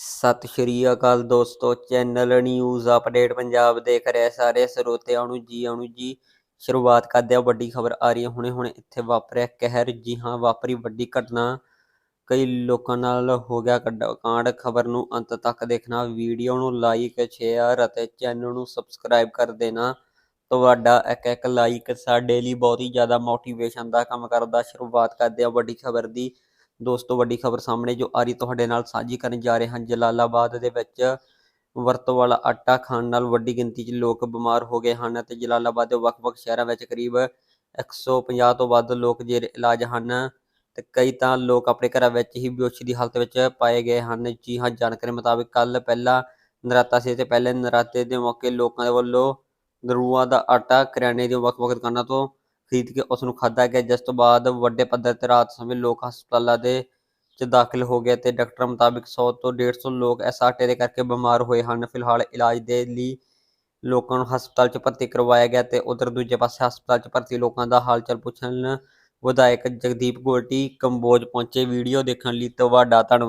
ਸਤਿ ਸ਼੍ਰੀ ਅਕਾਲ ਦੋਸਤੋ, channel news update Punjab ਦੇਖ ਰਹੇ ਸਾਰੇ ਸਰੋਤਿਆਂ ਨੂੰ ਜੀ ਆਣੂ ਜੀ ਸ਼ੁਰੂਆਤ ਕਰਦੇ ਆ ਵੱਡੀ ਖਬਰ ਆ ਰਹੀ ਹੈ। ਹੁਣੇ ਹੁਣੇ ਇੱਥੇ ਵਾਪਰਿਆ ਕਹਿਰ ਜੀ, ਹਾਂ, ਵਾਪਰੀ ਵੱਡੀ ਘਟਨਾ। ਕਈ ਲੋਕਾਂ ਨਾਲ ਹੋ ਗਿਆ ਕੱਢ- ਕਾਂਡ। ਖਬਰ ਨੂੰ ਅੰਤ ਤੱਕ ਦੇਖਣਾ, ਵੀਡੀਓ ਨੂੰ ਲਾਈਕ ਸ਼ੇਅਰ ਅਤੇ ਚੈਨਲ ਨੂੰ ਸਬਸਕ੍ਰਾਈਬ ਕਰ ਦੇਣਾ। ਤੁਹਾਡਾ ਇੱਕ ਇੱਕ ਲਾਈਕ ਸਾਡੇ ਲਈ ਬਹੁਤ ਹੀ ਜ਼ਿਆਦਾ ਮੋਟੀਵੇਸ਼ਨ ਦਾ ਕੰਮ ਕਰਦਾ। ਸ਼ੁਰੂਆਤ ਕਰਦੇ ਆ ਵੱਡੀ ਖਬਰ ਦੀ। ਦੋਸਤੋ, ਵੱਡੀ ਖਬਰ ਸਾਹਮਣੇ ਜੋ ਆ ਤੁਹਾਡੇ ਨਾਲ ਸਾਂਝੀ ਕਰਨ ਜਾ ਰਹੇ ਹਨ ਜਲਾਲਾਬਾਦ ਦੇ ਵਿੱਚ ਵਰਤੋਂ ਵਾਲਾ ਆਟਾ ਖਾਣ ਨਾਲ ਵੱਡੀ ਗਿਣਤੀ 'ਚ ਲੋਕ ਬਿਮਾਰ ਹੋ ਗਏ ਹਨ ਅਤੇ ਜਲਾਲਾਬਾਦ ਦੇ ਵੱਖ-ਵੱਖ ਸ਼ਹਿਰਾਂ ਵਿੱਚ ਕਰੀਬ 150 ਤੋਂ ਵੱਧ ਲੋਕ ਜੇਰੇ ਇਲਾਜ ਹਨ ਤੇ ਕਈ ਤਾਂ ਲੋਕ ਆਪਣੇ ਘਰਾਂ ਵਿੱਚ ਹੀ ਬੇਹੋਸ਼ੀ ਦੀ ਹਾਲਤ ਵਿੱਚ ਪਾਏ ਗਏ ਹਨ। ਜੀ ਹਾਂ, ਜਾਣਕਾਰੀ ਮੁਤਾਬਕ ਕੱਲ ਪਹਿਲਾ ਨਰਾਤਾ ਸੀ ਤੇ ਪਹਿਲੇ ਨਰਾਤੇ ਦੇ ਮੌਕੇ ਲੋਕਾਂ ਦੇ ਵੱਲੋਂ ਦਰੂਆਂ ਦਾ ਆਟਾ ਕਰਿਆਨੇ ਦੀਆਂ ਵੱਖ-ਵੱਖ ਦੁਕਾਨਾਂ ਤੋਂ ਖਰੀਦ ਕੇ ਉਸ ਨੂੰ ਖਾਧਾ ਗਿਆ, ਜਿਸ ਤੋਂ ਬਾਅਦ ਵੱਡੇ ਪੱਧਰ ਤੇ ਰਾਤ ਸਮੇਂ ਲੋਕ ਹਸਪਤਾਲਾਂ ਦੇ ਚ ਦਾਖਲ ਹੋ ਗਏ ਤੇ ਡਾਕਟਰ ਮੁਤਾਬਕ 100 ਤੋਂ 150 ਲੋਕ ਇਸ ਆਟੇ ਦੇ ਕਰਕੇ ਬਿਮਾਰ ਹੋਏ ਹਨ। ਫਿਲਹਾਲ ਇਲਾਜ ਦੇ ਲਈ ਲੋਕਾਂ ਨੂੰ ਹਸਪਤਾਲ 'ਚ ਭਰਤੀ ਕਰਵਾਇਆ ਗਿਆ ਤੇ ਉਧਰ ਦੂਜੇ ਪਾਸੇ ਹਸਪਤਾਲ 'ਚ ਭਰਤੀ ਲੋਕਾਂ ਦਾ ਹਾਲ ਚਾਲ ਪੁੱਛਣ ਵਿਧਾਇਕ ਜਗਦੀਪ ਗੋਲਟੀ, ਕੰਬੋਜ ਪਹੁੰਚੇ। ਵੀਡੀਓ ਦੇਖਣ ਲਈ ਤੁਹਾਡਾ ਧੰਨਵਾਦ।